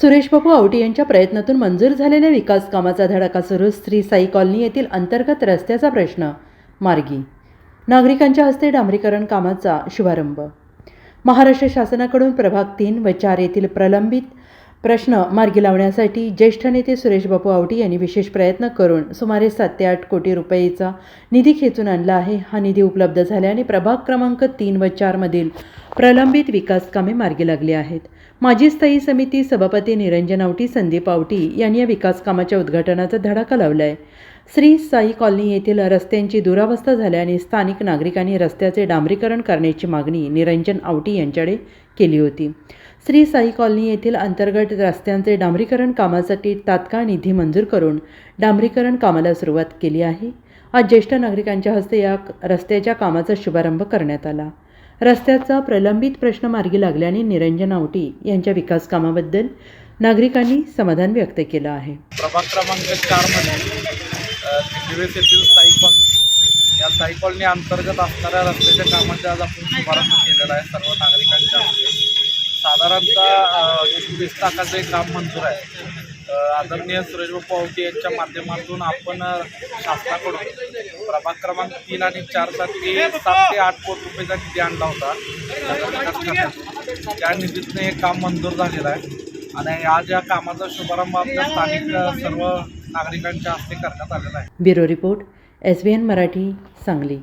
सुरेश बाबू आवटी यांच्या प्रयत्नातून मंजूर झालेल्या विकास कामाचा धडाका सुरू श्री साई कॉलनी येथील अंतर्गत रस्त्याचा प्रश्न. मार्गी. नागरिकांच्या हस्ते डांबरीकरण कामाचा शुभारंभ. महाराष्ट्र शासनाकडून प्रभाग तीन व चार येथील प्रलंबित प्रश्न मार्गी लावण्यासाठी ज्येष्ठ नेते सुरेश बापू आवटी यांनी विशेष प्रयत्न करून सुमारे सात ते आठ कोटी रुपयेचा निधी खेचून आणला आहे. हा निधी उपलब्ध झाल्याने प्रभाग क्रमांक तीन व चारमधील प्रलंबित विकास कामे मार्गी लागली आहेत. माजी स्थायी समिती सभापती निरंजन आवटी संदीप आवटी यांनी या विकास कामाच्या उद्घाटनाचा धडाका लावला आहे श्री साई कॉलनी येथील रस्त्यांची दुरावस्था झाल्याने स्थानिक नागरिकांनी रस्त्याचे डांबरीकरण करण्याची मागणी निरंजन आवटी यांच्याकडे केली होती. श्री साई कॉलनी येथील अंतर्गत रस्त्यांचे डांबरीकरण कामासाठी तात्काळ निधी मंजूर करून डांबरीकरण कामाला सुरुवात केली आहे. आज ज्येष्ठ नागरिकांच्या हस्ते या रस्त्याच्या कामाचा शुभारंभ करण्यात आला. रस्त्याचा प्रलंबित प्रश्न मार्गी लागल्याने निरंजन आवटी यांच्या विकास कामाबद्दल नागरिकांनी समाधान व्यक्त केलं आहे. प्रभाग क्रमांक दिल्लीवेस येथील साई कॉलनी या साई कॉलनी अंतर्गत असणाऱ्या रस्त्याच्या कामाचा आज आपण शुभारंभ केलेला आहे सर्व नागरिकांच्या साधारणतः वीस लाखाचं एक काम मंजूर आहे. आदरणीय सुरेश बापू आवटे यांच्या माध्यमातून आपण शासनाकडून प्रभाग क्रमांक तीन आणि चारसाठी सात ते आठ कोटी रुपयेचा निधी आणला होता. त्या निधीतनं हे काम मंजूर झालेलं आहे. आणि आज या कामाचा शुभारंभ आपल्या स्थानिक सर्व नागरिकांच्या हस्ते करण्यात आलेला आहे. Bureau report S B N Marathi Sangli.